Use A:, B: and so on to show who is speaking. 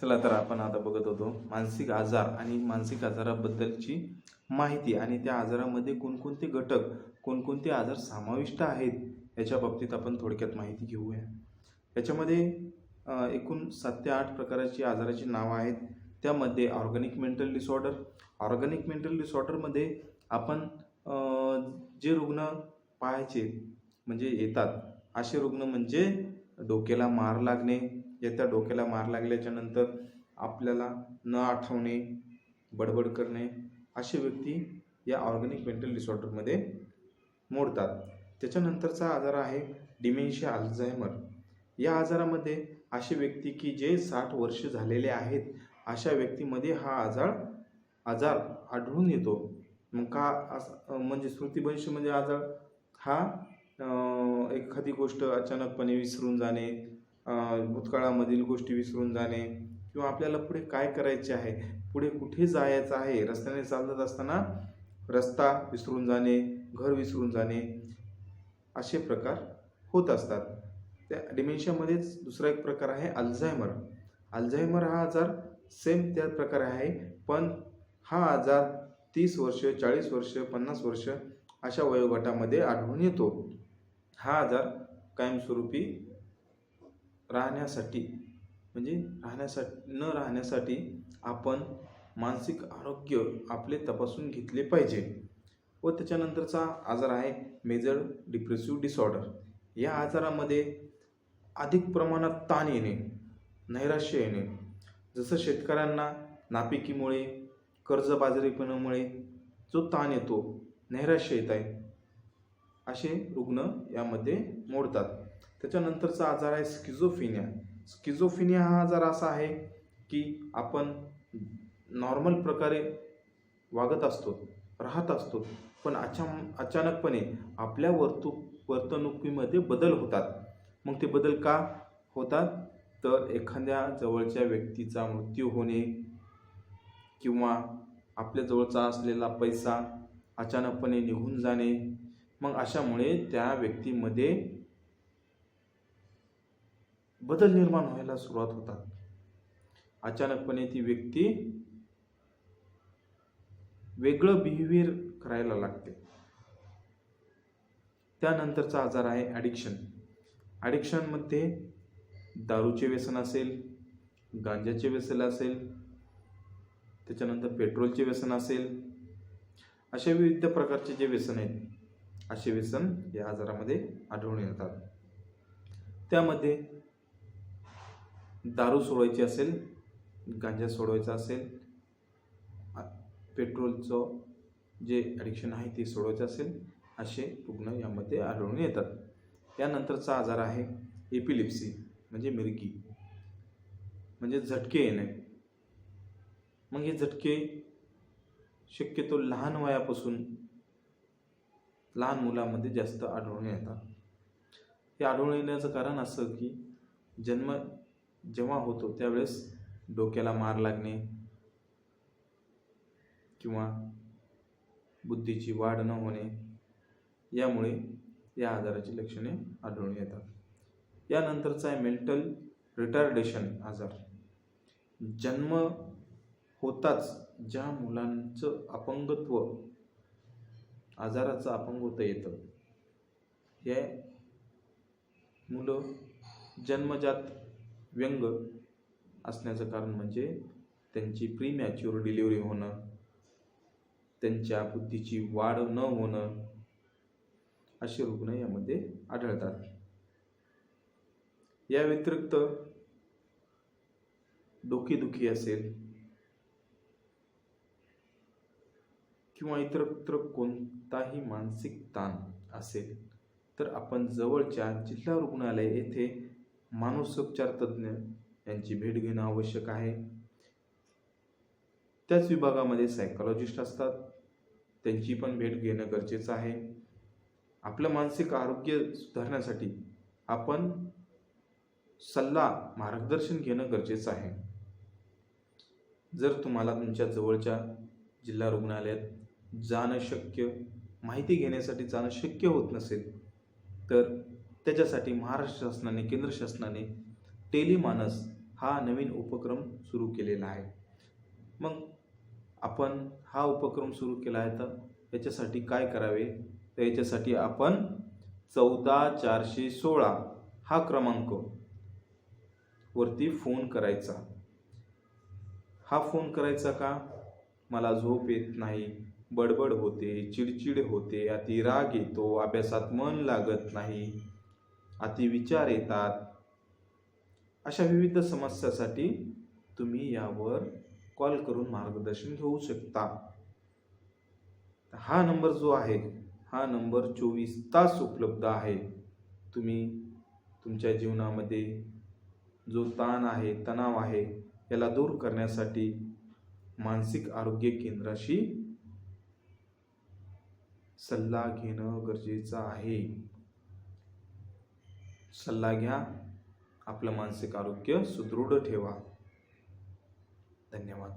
A: चला तर आपण आता बघत होतो मानसिक आजार आणि मानसिक आजाराबद्दलची माहिती आणि त्या आजारामध्ये कोणकोणते घटक कोणकोणते आजार समाविष्ट आहेत याच्या बाबतीत आपण थोडक्यात माहिती घेऊया. याच्यामध्ये एकूण सात ते आठ प्रकाराची आजाराची नावं आहेत. त्यामध्ये organic mental disorder. Organic mental डिसऑर्डरमध्ये आपण जे रुग्ण पाहायचे म्हणजे येतात असे रुग्ण म्हणजे डोक्याला मार लागणे येत्या डोक्याला मार लागल्याच्या नंतर आपल्याला न आठवणे बडबड करणे असे व्यक्ती या ऑर्गॅनिक मेंटल डिसऑर्डरमध्ये मोडतात. त्याच्यानंतरचा आजार आहे डिमेन्शिया अल्झायमर. या आजारामध्ये असे व्यक्ती की जे साठ वर्ष झालेले आहेत अशा व्यक्तीमध्ये हा आजार आजार आढळून येतो. मग का असं म्हणजे स्मृतिभंश म्हणजे आजार? हा एखादी गोष्ट अचानकपणे विसरून जाणे भूतकाळामधील गोष्टी विसरून जाणे किंवा आपल्याला पुढे काय करायचे आहे पुढे कुठे जायचं आहे रस्त्याने चालत असताना रस्ता विसरून जाणे घर विसरून जाणे असे प्रकार होत असतात. त्या डिमेन्शियामध्येच दुसरा एक प्रकार आहे अल्झायमर अल्झायमर हा आजार सेम त्या प्रकारे आहे पण हा आजार तीस वर्ष चाळीस वर्ष पन्नास वर्ष अशा वयोगटामध्ये आढळून येतो. हा आजार कायमस्वरूपी राहण्यासाठी म्हणजे राहण्यासाठी न राहण्यासाठी आपण मानसिक आरोग्य आपले तपासून घेतले पाहिजे. व त्याच्यानंतरचा आजार आहे मेजर डिप्रेसिव्ह डिसऑर्डर या आजारामध्ये अधिक प्रमाणात ताण येणे नैराश्य येणे. जसं शेतकऱ्यांना नापिकीमुळे कर्जबाजारीपणामुळे जो ताण येतो नैराश्य येत आहे असे रुग्ण यामध्ये मोडतात. त्याच्यानंतरचा आजार आहे स्किझोफिनिया स्किझोफिनिया हा आजार असा आहे की आपण नॉर्मल प्रकारे वागत असतो राहत असतो पण अचा अचानकपणे आपल्या वर्तु वर्तणुकीमध्ये बदल होतात. मग ते बदल का होतात? तर एखाद्या जवळच्या व्यक्तीचा मृत्यू होणे किंवा आपल्या जवळचा असलेला पैसा अचानकपणे निघून जाणे मग अशामुळे त्या व्यक्तीमध्ये बदल निर्माण व्हायला सुरुवात होतात. अचानकपणे ती व्यक्ती वेगळं बिहेवियर करायला लागते. त्यानंतरचा आजार आहे ॲडिक्शन ॲडिक्शनमध्ये दारूचे व्यसन असेल गांजाचे व्यसन असेल त्याच्यानंतर पेट्रोलचे व्यसन असेल असे विविध प्रकारचे जे व्यसन आहेत असे व्यसन या आजारामध्ये आढळून येतात. त्यामध्ये दारू सोडायची असेल गांजा सोडवायचा असेल पेट्रोलचं जे ॲडिक्शन आहे ते सोडवायचं असेल असे रुग्ण यामध्ये आढळून येतात. त्यानंतरचा आजार आहे एपिलिप्सी म्हणजे मिरगी. म्हणजे झटके येणे. मग हे झटके शक्यतो लहान वयापासून लहान मुलामध्ये जास्त आढळून येतात. हे आढळून येण्याचं कारण असं की जन्म जेव्हा होतो त्यावेळेस डोक्याला मार लागणे किंवा बुद्धीची वाढ न होणे यामुळे या आजाराची लक्षणे आढळून येतात. यानंतरचा आहे मेंटल रिटार्डेशन आजार. जन्म होताच ज्या मुलांचं अपंगत्व आजाराचं अपंगत्व येतं हे मुलं जन्मजात व्यंग असण्याचं कारण म्हणजे त्यांची प्रीमॅच्युअर डिलिव्हरी होणं त्यांच्या बुद्धीची वाढ न होणं असे रुग्ण यामध्ये आढळतात. या व्यतिरिक्त डोकेदुखी असेल किंवा इतरत्र कोणताही मानसिक ताण असेल तर आपण जवळच्या जिल्हा रुग्णालय येथे मानसोपचार तज्ज्ञ यांची भेट घेणं आवश्यक आहे. त्याच विभागामध्ये सायकोलॉजिस्ट असतात. त्यांची पण भेट घेणं गरजेचं आहे. आपलं मानसिक आरोग्य सुधारण्यासाठी आपण सल्ला मार्गदर्शन घेणं गरजेचं आहे. जर तुम्हाला तुमच्या जवळच्या जिल्हा रुग्णालयात जाणं शक्य माहिती घेण्यासाठी जाणं शक्य होत नसेल तर त्याच्यासाठी महाराष्ट्र शासनाने केंद्र शासनाने टेलिमानस हा नवीन उपक्रम सुरू केलेला आहे. मग आपण हा उपक्रम सुरू केला आहे तर याच्यासाठी काय करावे? तर याच्यासाठी आपण चौदा चारशे सोळा हा क्रमांक वरती फोन करायचा. हा फोन करायचा का? मला झोप येत नाही बडबड होते चिडचिड होते अति राग येतो अभ्यासात मन लागत नाही. अति विचार येतात. अशा विविध समस्यासाठी तुम्ही यावर कॉल करून मार्गदर्शन घेऊ शकता. हा नंबर जो आहे हा नंबर चोवीस तास उपलब्ध आहे. तुम्ही तुमच्या जीवनामध्ये जो ताण आहे तणाव आहे याला दूर करण्यासाठी मानसिक आरोग्य केंद्राशी सल्ला घेणं गरजेचं आहे. सल्ला घ्या. आपलं मानसिक आरोग्य सुदृढ ठेवा. धन्यवाद.